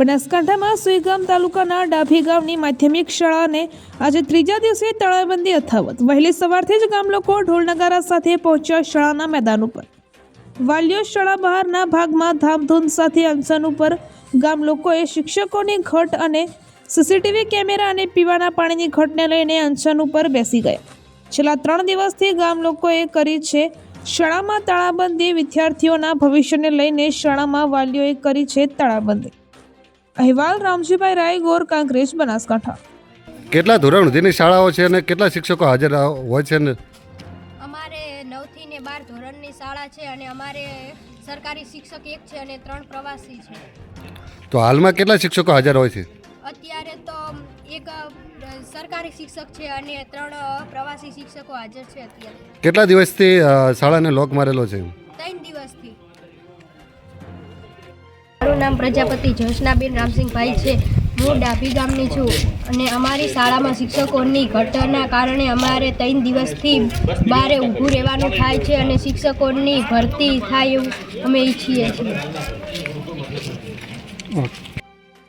બનાસકાંઠામાં સુઈગામ તાલુકાના ડાભી ગામની માધ્યમિક શાળાને આજે ત્રીજા દિવસે તાળાબંધી અથાવત વહેલી સવારથી જ ગામ લોકો ઢોલ સાથે પહોંચ્યા શાળાના મેદાન ઉપર. વાલીઓ શાળા બહારના ભાગમાં ધામધૂમ સાથે અનશન ઉપર ગામ લોકોએ શિક્ષકોની ઘટ અને સીસીટીવી કેમેરા અને પીવાના પાણીની ઘટને લઈને અનશન ઉપર બેસી ગયા. છેલ્લા ત્રણ દિવસથી ગામ લોકોએ કરી છે શાળામાં તાળાબંધી. વિદ્યાર્થીઓના ભવિષ્યને લઈને શાળામાં વાલીઓએ કરી છે તાળાબંધી. અહેવાલ રામજીભાઈ રાય ગોર કાંકરેજ બનાસકાંઠા. કેટલા ધોરણ સુધીની શાળાઓ છે અને કેટલા શિક્ષકો હાજર હોય છે ને અમારે નવથી ને બાર ધોરણની શાળા છે અને અમારે સરકારી શિક્ષક એક છે અને ત્રણ પ્રવાસી છે. તો હાલમાં કેટલા શિક્ષકો હાજર હોય છે? અત્યારે તો એક સરકારી શિક્ષક છે અને ત્રણ પ્રવાસી શિક્ષકો હાજર છે અત્યારે. કેટલા દિવસથી શાળાને લોક મારેલો છે? નામ પ્રજાપતિ જોશનાબેન રામસિંહભાઈ છે. હું ડાભી ગામની છું અને અમારી શાળામાં શિક્ષકોની ઘટના કારણે અમારે ત્રણ દિવસથી બારે ઊભું રહેવાનું થાય છે અને શિક્ષકોની ભરતી થાય એવું અમે ઈચ્છીએ છીએ.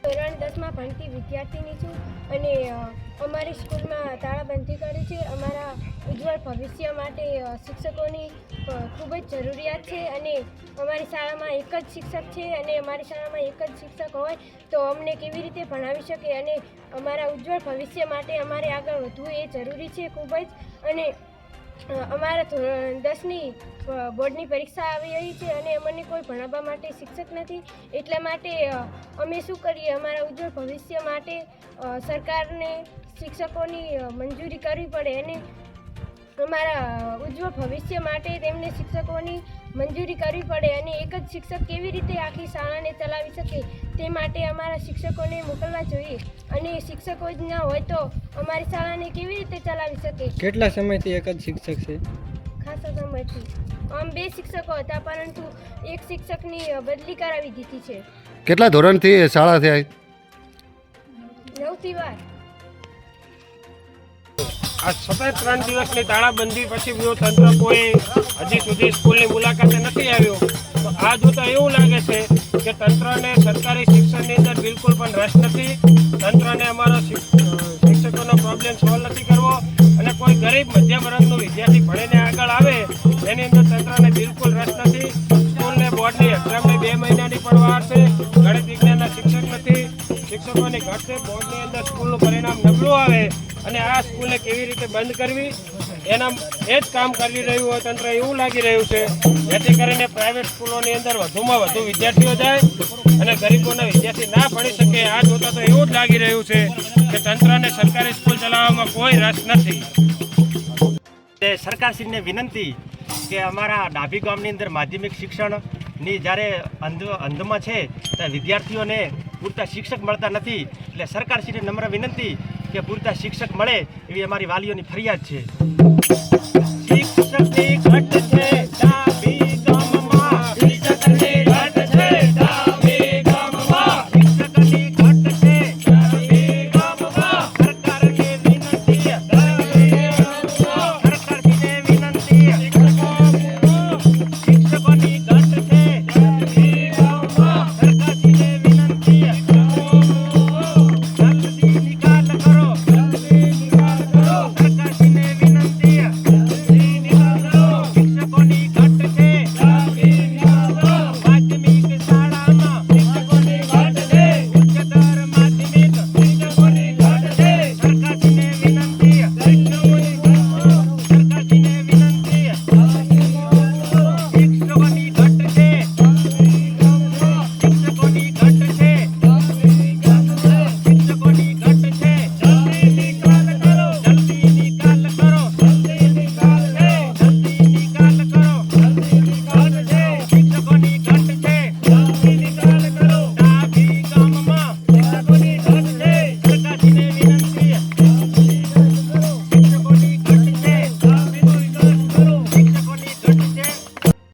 ધોરણ દસમાં ભણતી વિદ્યાર્થીની છું અને અમારી સ્કૂલમાં તાળાબંધી કરી છે. અમારા ઉજ્જવળ ભવિષ્ય માટે શિક્ષકોની ખૂબ જ જરૂરિયાત છે અને અમારી શાળામાં એક જ શિક્ષક છે અને અમારી શાળામાં એક જ શિક્ષક હોય તો અમને કેવી રીતે ભણાવી શકે અને અમારા ઉજ્જવળ ભવિષ્ય માટે અમારે આગળ વધવું એ જરૂરી છે ખૂબ જ. અને અમારા ધોરણ દસની બોર્ડની પરીક્ષા આવી રહી છે અને અમને કોઈ ભણાવવા માટે શિક્ષક નથી. એટલા માટે અમે શું કરીએ? અમારા ઉજ્જવળ ભવિષ્ય માટે સરકારને શિક્ષકોની મંજૂરી કરવી પડે અને અમારા ઉજ્જવળ ભવિષ્ય માટે તેમને શિક્ષકોની મંજૂરી કરવી પડે અને એક જ શિક્ષક કેવી રીતે આખી શાળાને ચલાવી શકે તે માટે અમારા શિક્ષકોને મોકલવા જોઈએ. અને શિક્ષકો જ ના હોય તો અમારી શાળાને કેવી રીતે ચલાવી શકે? કેટલા સમયથી એક જ શિક્ષક છે? ખાસા સમયથી. આમ બે શિક્ષકો હતા પરંતુ એક શિક્ષકની બદલી કરાવી દીધી છે. કેટલા ધોરણથી શાળા થાય નવથી બાર. આ સતત ત્રણ દિવસની તાળાબંધી પછી બીજો તંત્ર કોઈ હજી સુધી સ્કૂલની મુલાકાતે નથી આવ્યો. તો આ જોતાં એવું લાગે છે કે તંત્રને સરકારી શિક્ષણની અંદર બિલકુલ પણ રસ નથી. તંત્રને અમારો શિક્ષકોનો પ્રોબ્લેમ સોલ્વ નથી કરવો અને કોઈ ગરીબ મધ્યમ વર્ગનો વિદ્યાર્થી ભણીને શિક્ષકોની ઘટશે બોર્ડની અંદર સ્કૂલનું પરિણામ નબળું આવે અને આ સ્કૂલને કેવી રીતે બંધ કરવી, એના એ જ કામ કરી રહ્યું હોય તંત્ર, એવું લાગી રહ્યું છે. જેથી કરીને પ્રાઇવેટ સ્કૂલોની અંદર વધુમાં વધુ વિદ્યાર્થીઓ જાય અને ગરીબોના વિદ્યાર્થી ના ભણી શકે. આ જોતા તો એવું જ લાગી રહ્યું છે કે તંત્રને સરકારી સ્કૂલ ચલાવવામાં કોઈ રસ નથી. સરકારશ્રીને વિનંતી કે અમારા ડાભી ગામની અંદર માધ્યમિક શિક્ષણની જ્યારે અંધ અંધમાં છે ત્યાં વિદ્યાર્થીઓને પૂરતા શિક્ષક મળતા નથી. એટલે સરકારશ્રીને નમ્ર વિનંતી કે પૂરતા શિક્ષક મળે એવી અમારી વાલીઓની ફરિયાદ છે.